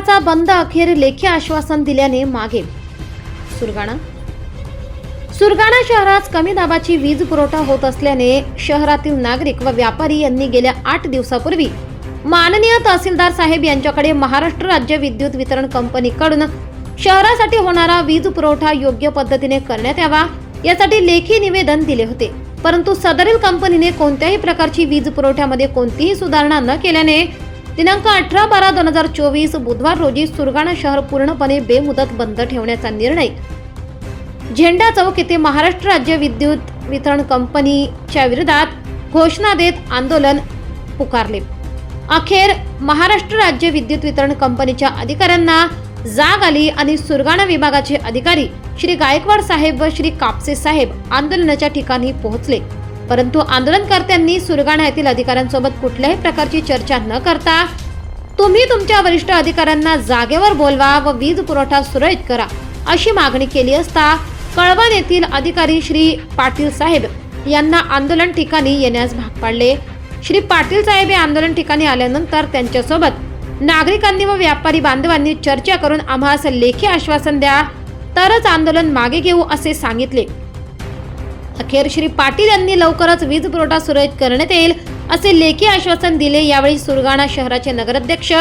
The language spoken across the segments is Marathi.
सरकारचा बंद अखेर लेखी आश्वासन दिल्याने मागे. सुरगाणा. सुरगाणा शहरात कमी दाबाची वीज पुरवठा होत असल्याने शहरातील नागरिक व व्यापारी यांनी गेल्या आठ दिवसापूर्वी माननीय तहसीलदार साहेब यांच्याकडे महाराष्ट्र राज्य विद्युत वितरण कंपनीकडून शहरासाठी होणारा वीज पुरवठा योग्य पद्धतीने करण्यात यावा यासाठी लेखी निवेदन दिले होते. परंतु सदरील कंपनीने कोणत्याही प्रकारची वीज पुरवठ्यामध्ये कोणतीही सुधारणा न केल्याने दिनांक अठरा बारा दोन हजार चोवीस बुधवार रोजी सुरगाणा शहर पूर्णपणे बेमुदत बंद ठेवण्याचा निर्णय. झेंडा चौक येथे महाराष्ट्र राज्य विद्युत वितरण कंपनीच्या विरोधात घोषणा देत आंदोलन पुकारले. अखेर महाराष्ट्र राज्य विद्युत वितरण कंपनीच्या अधिकाऱ्यांना जाग आली आणि सुरगाणा विभागाचे अधिकारी श्री गायकवाड साहेब व श्री कापसे साहेब आंदोलनाच्या ठिकाणी पोहोचले. परंतु आंदोलनकर्त्यांनी सुरगाणा येथील अधिकाऱ्यांसोबत कुठल्याही प्रकारची चर्चा न करता तुम्ही तुमच्या वरिष्ठ अधिकाऱ्यांना जागेवर बोलवा व वीज पुरवठा सुरळीत करा अशी मागणी केली असता कळवण येथील अधिकारी श्री पाटील साहेब यांना आंदोलन ठिकाणी येण्यास भाग पाडले. श्री पाटील साहेब हे आंदोलन ठिकाणी आल्यानंतर त्यांच्यासोबत नागरिकांनी व व्यापारी बांधवांनी चर्चा करून आम्हास लेखी आश्वासन द्या तरच आंदोलन मागे घेऊ असे सांगितले. अखेर श्री पाटील यांनी लवकरच वीज पुरवठा सुरळीत करण्यात येईल असे लेखी आश्वासन दिले. यावेळी सुरगाणा शहराचे नगराध्यक्ष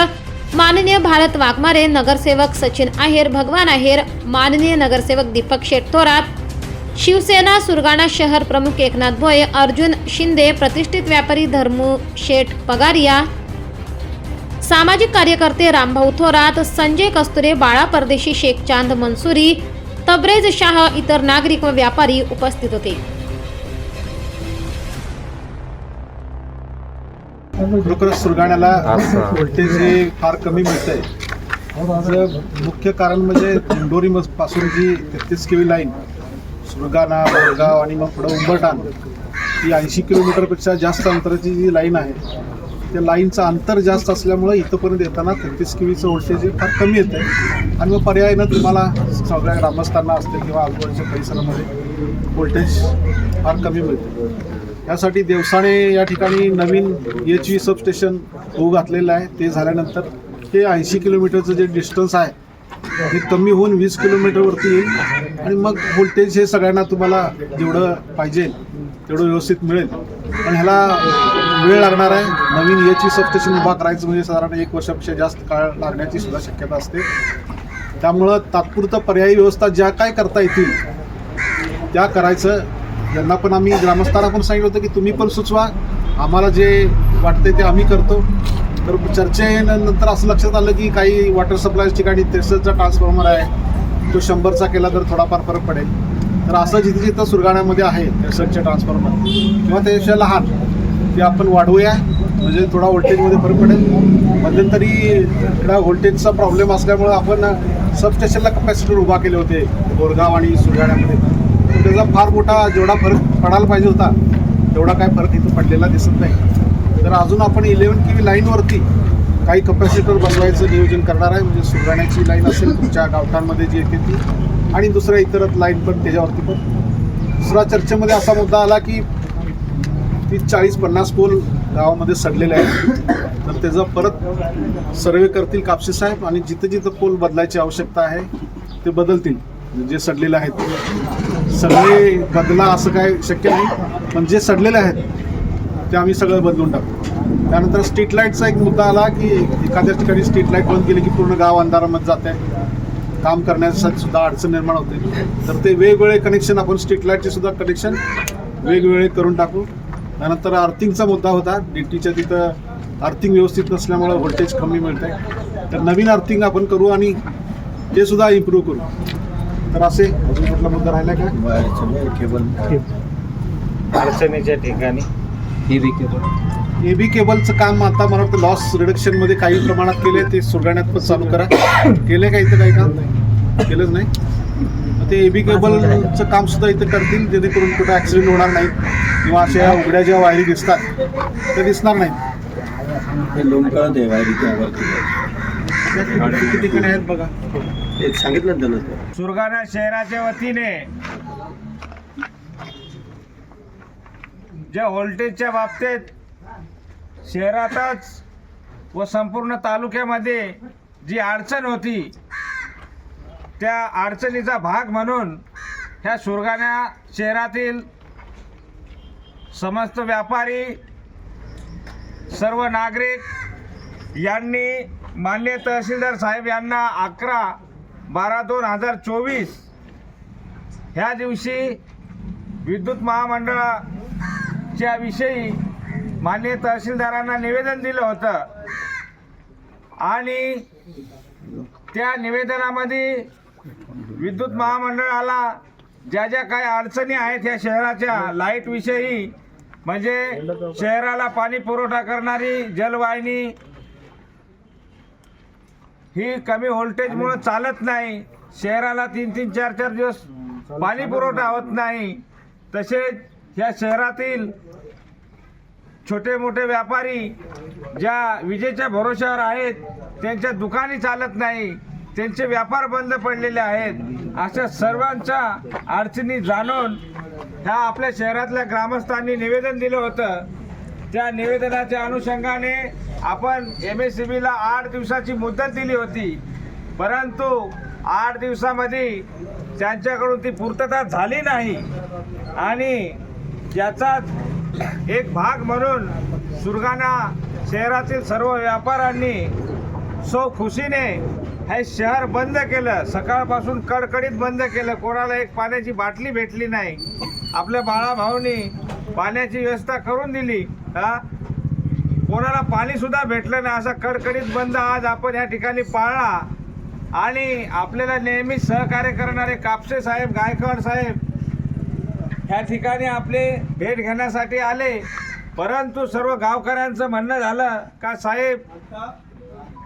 माननीय भारत वाघमारे नगरसेवक सचिन आहेर भगवान आहेर माननीय नगरसेवक दीपक शेठ थोरात शिवसेना सुरगाणा शहर प्रमुख एकनाथ भोये अर्जुन शिंदे प्रतिष्ठित व्यापारी धर्मू शेठ पगारिया सामाजिक कार्यकर्ते रामभाऊ थोरात संजय कस्तुरे बाळा परदेशी शेख चांद मनसुरी तब्रेज शाह इतर नागरिक व व्यापारी उपस्थित होते खरोखर सुरगाण्याला. व्होल्टेज हे फार कमी मिळत आहे मुख्य कारण म्हणजे दिंडोरी पासून जी तेहतीस केवी लाईन सुरगाणा बोरगाव आणि मग पुढं उंबरठाण ही ऐंशी किलोमीटरपेक्षा जास्त अंतराची जी लाईन आहे त्या लाईनचं अंतर जास्त असल्यामुळे इथंपर्यंत येताना तेहतीस केवीचं व्होल्टेज हे फार कमी येतं आहे आणि मग पर्यायानं तुम्हाला सगळ्या ग्रामस्थांना असते किंवा आजूबाजूच्या परिसरामध्ये व्होल्टेज फार कमी मिळते. यासाठी देवसाणे या ठिकाणी नवीन एच व्ही सबस्टेशन होऊ घातलेलं आहे. ते झाल्यानंतर हे ऐंशी किलोमीटरचं जे डिस्टन्स आहे हे कमी होऊन वीस किलोमीटरवरती येईल. आणि मग व्होल्टेज हे सगळ्यांना तुम्हाला जेवढं पाहिजे तेवढं व्यवस्थित मिळेल. पण ह्याला वेळ लागणार आहे. नवीन याची व्ही सबस्टेशन उभा करायचं म्हणजे साधारण एक वर्षापेक्षा जास्त काळ लागण्याची सुद्धा शक्यता असते. त्यामुळं तात्पुरतं पर्यायी व्यवस्था ज्या काय करता येतील त्या करायचं. यांना पण आम्ही ग्रामस्थांना पण सांगितलं होतं की तुम्ही पण सुचवा. आम्हाला जे वाटते ते आम्ही करतो. तर चर्चेनंतर असं लक्षात आलं की काही वॉटर सप्लाय ठिकाणी त्रेसष्टचा ट्रान्सफॉर्मर आहे. तो शंभरचा केला तर थोडाफार फरक पडेल. तर असं जिथे जिथं सुरगाण्यामध्ये आहे त्रेसष्टचे ट्रान्सफॉर्मर किंवा त्यापेक्षा लहान ते आपण वाढवूया. म्हणजे थोडा व्होल्टेजमध्ये फरक पडेल. मध्यंतरी इकडा व्होल्टेजचा प्रॉब्लेम असल्यामुळं आपण सबस्टेशनला कपॅसिटर उभा केले होते बोरगाव आणि सुरगाण्यामध्ये. त्याचा फार मोठा जेवढा फरक पडायला पाहिजे होता तेवढा काय फरक इथं पडलेला दिसत नाही. तर अजून आपण इलेवन के व्ही लाईनवरती काही कपॅसिटर बनवायचं नियोजन करणार आहे. म्हणजे सुरगाण्याची लाईन असेल तुमच्या गावठांमध्ये जी येते ती. आणि दुसऱ्या इतरत लाईन पण त्याच्यावरती पण. दुसरा चर्चेमध्ये असा मुद्दा आला की तीस चाळीस पन्नास पोल गावामध्ये सडलेले आहेत. तर त्याचा परत सर्वे करतील कापसे साहेब आणि जिथं जिथं पोल बदलायची आवश्यकता आहे ते बदलतील. जे सडलेले आहेत. सगळे बदला असं काय शक्य नाही पण जे सडलेले आहेत ते आम्ही सगळं बदलून टाकू. त्यानंतर स्ट्रीट लाईटचा एक मुद्दा आला की एखाद्या ठिकाणी स्ट्रीट लाइट बंद केली की पूर्ण गाव अंधारामध्ये जाते काम करण्यासाठी सुद्धा अडचण निर्माण होते. तर ते वेगवेगळे कनेक्शन आपण स्ट्रीट लाईटचे सुद्धा कनेक्शन वेगवेगळे करून टाकू. त्यानंतर अर्थिंगचा मुद्दा होता. डी टीच्या तिथं अर्थिंग व्यवस्थित नसल्यामुळं व्होल्टेज कमी मिळत आहे तर नवीन अर्थिंग आपण करू आणि ते सुद्धा इम्प्रूव्ह करू. तर असे अजून कुठला मुद्दा राहिला का? अडचणीच्या ठिकाणी. ए बी केबलचं काम आता मला वाटतं लॉस रिडक्शनमध्ये काही प्रमाणात केले ते सुरगाण्यात पण चालू करा. केले का इथं काही काम? केलंच नाही. ते ए बी केबलचं काम सुद्धा इथं करतील जेणेकरून कुठं ॲक्सिडेंट होणार नाही किंवा अशा उघड्या ज्या वायरी दिसतात त्या दिसणार नाहीत. किती- किती ठिकाणी आहेत बघा. सांगितलं त्यानं. सुरगाणा शहराच्या वतीने ज्या व्होल्टेजच्या बाबतीत शहरातच व संपूर्ण तालुक्यामध्ये जी अडचण होती त्या अडचणीचा भाग म्हणून ह्या सुरगाण्या शहरातील समस्त व्यापारी सर्व नागरिक यांनी मान्य तहसीलदार साहेब यांना अकरा बारा दोन हजार चोवीस ह्या दिवशी विद्युत महामंडळाच्या विषयी माननीय तहसीलदारांना निवेदन दिलं होतं. आणि त्या निवेदनामध्ये विद्युत महामंडळाला ज्या ज्या काही अडचणी आहेत या शहराच्या लाईटविषयी म्हणजे शहराला पाणी पुरवठा करणारी जलवाहिनी ही कमी व्होल्टेजमुळं चालत नाही. शहराला तीन तीन चार चार दिवस पाणी पुरवठा होत नाही. तसेच या शहरातील छोटे मोठे व्यापारी ज्या विजेच्या भरोश्यावर आहेत त्यांच्या दुकाने चालत नाही त्यांचे व्यापार बंद पडलेले आहेत अशा सर्वांच्या अडचणी जाणून ह्या आपल्या शहरातल्या ग्रामस्थांनी निवेदन दिलं होतं. त्या निवेदनाच्या अनुषंगाने आपण एम एस सी बीला आठ दिवसाची मुदत दिली होती. परंतु आठ दिवसामध्ये त्यांच्याकडून ती पूर्तता झाली नाही. आणि याचाच एक भाग म्हणून सुरगाणा शहरातील सर्व व्यापाऱ्यांनी सो खुशीने हे शहर बंद केलं. सकाळपासून कडकडीत बंद केलं. कोणाला एक पाण्याची बाटली भेटली नाही. आपल्या बाळाभाऊनी पाण्याची व्यवस्था करून दिली. हा? कोणाला पाणीसुद्धा भेटलं नाही. असा कडकडीत बंद आज आपण या ठिकाणी पाळला. आणि आपल्याला नेहमी सहकार्य करणारे कापसे साहेब गायकवाड साहेब ह्या ठिकाणी आपले भेट घेण्यासाठी आले. परंतु सर्व गावकऱ्यांचं म्हणणं झालं का साहेब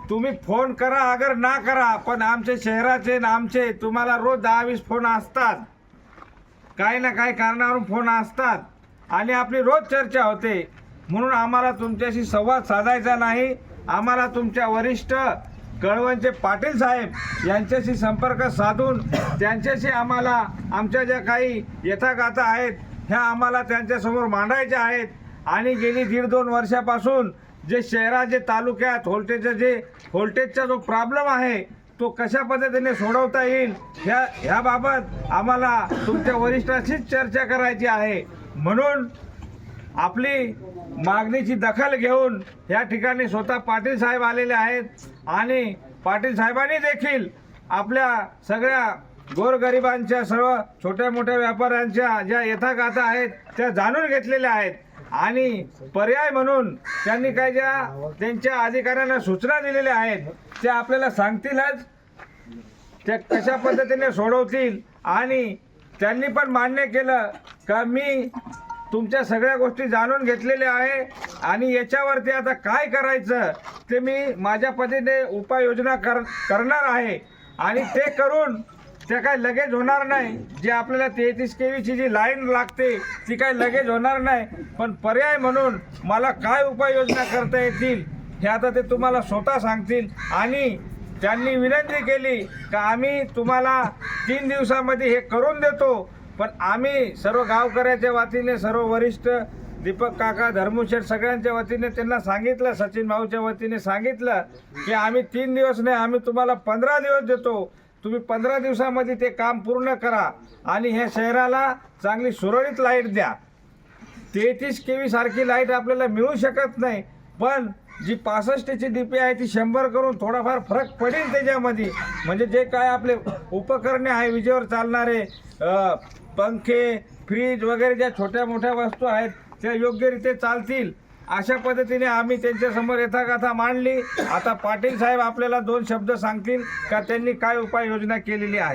तुम्ही फोन करा अगर ना करा पण आमचे शहराचे ना आमचे तुम्हाला रोज दहा वीस फोन असतात. काही ना काही कारणावरून फोन असतात. आणि आपली रोज चर्चा होते. म्हणून आम्हाला तुमच्याशी संवाद साधायचा नाही. आम्हाला तुमच्या वरिष्ठ कळवणचे पाटील साहेब यांच्याशी संपर्क साधून त्यांच्याशी आम्हाला आमच्या ज्या काही यथागाथा आहेत ह्या आम्हाला त्यांच्यासमोर मांडायच्या आहेत. आणि गेली दीड दोन वर्षापासून जे शहराचे तालुक्यात व्होल्टेजचा जे व्होल्टेजचा जो प्रॉब्लेम आहे तो कशा पद्धतीने सोडवता येईल ह्या ह्याबाबत आम्हाला तुमच्या वरिष्ठाशीच चर्चा करायची आहे. म्हणून आपली मागणीची दखल घेऊन या ठिकाणी स्वतः पाटील साहेब आलेले आहेत. आणि पाटील साहेबांनी देखील आपल्या सगळ्या गोरगरिबांच्या सर्व छोट्या मोठ्या व्यापाऱ्यांच्या ज्या यथागाथा आहेत त्या जाणून घेतलेल्या आहेत. आणि पर्याय म्हणून त्यांनी काय ज्या त्यांच्या अधिकाऱ्यांना सूचना दिलेल्या आहेत त्या आपल्याला सांगतीलच. त्या कशा पद्धतीने सोडवतील? आणि त्यांनी पण मान्य केलं का मी तुमच्या सगळ्या गोष्टी जाणून घेतलेल्या आहे. आणि याच्यावरती आता काय करायचं ते मी माझ्या पतीने उपाययोजना कर करणार आहे. आणि ते करून ते काय लगेच होणार नाही. जे आपल्याला तेहतीस के व्हीची जी लाईन लागते ती काय लगेच होणार नाही. पण पर्याय म्हणून मला काय उपाययोजना करता येतील हे आता ते तुम्हाला स्वतः सांगतील. आणि त्यांनी विनंती केली का आम्ही तुम्हाला तीन दिवसामध्ये हे करून देतो. पण आम्ही सर्व गावकऱ्याच्या वतीने सर्व वरिष्ठ दीपक काका धर्मशेठ सगळ्यांच्या वतीने त्यांना सांगितलं सचिन भाऊच्या वतीने सांगितलं की आम्ही तीन दिवस नाही आम्ही तुम्हाला पंधरा दिवस देतो. तुम्ही पंधरा दिवसामध्ये ते काम पूर्ण करा आणि ह्या शहराला चांगली सुरळीत लाइट द्या. तेहतीस केवी सारखी लाइट आपल्याला मिळू शकत नाही पण जी पासष्टची डीपी आहे ती शंभर करून थोडाफार फरक पडेल त्याच्यामध्ये. म्हणजे जे काय आपले उपकरणे आहे विजेवर चालणारे पंखे फ्रीज वगैरे ज्या छोट्या मोठ्या वस्तू आहेत त्या योग्यरीत्या चालतील. अशा पद्धतीने आम्ही त्यांच्यासमोर यथाकथा मांडली. आता पाटील साहेब आपल्याला दोन शब्द सांगतील का? त्यांनी काय उपाययोजना केलेली आहे?